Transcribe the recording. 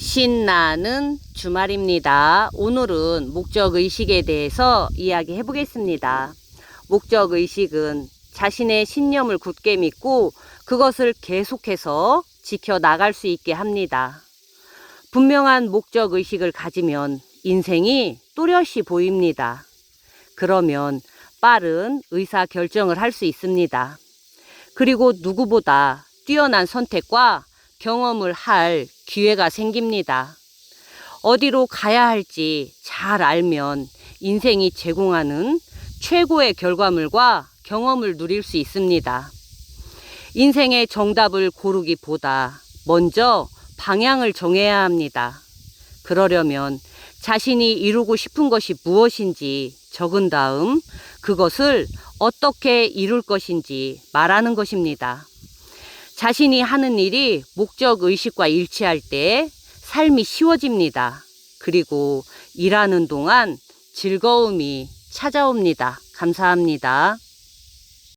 신나는 주말입니다. 오늘은 목적 의식에 대해서 이야기해 보겠습니다. 목적 의식은 자신의 신념을 굳게 믿고 그것을 계속해서 지켜 나갈 수 있게 합니다. 분명한 목적 의식을 가지면 인생이 또렷이 보입니다. 그러면 빠른 의사 결정을 할 수 있습니다. 그리고 누구보다 뛰어난 선택과 경험을 할 기회가 생깁니다. 어디로 가야 할지 잘 알면 인생이 제공하는 최고의 결과물과 경험을 누릴 수 있습니다. 인생의 정답을 고르기보다 먼저 방향을 정해야 합니다. 그러려면 자신이 이루고 싶은 것이 무엇인지 적은 다음 그것을 어떻게 이룰 것인지 말하는 것입니다. 자신이 하는 일이 목적 의식과 일치할 때 삶이 쉬워집니다. 그리고 일하는 동안 즐거움이 찾아옵니다. 감사합니다.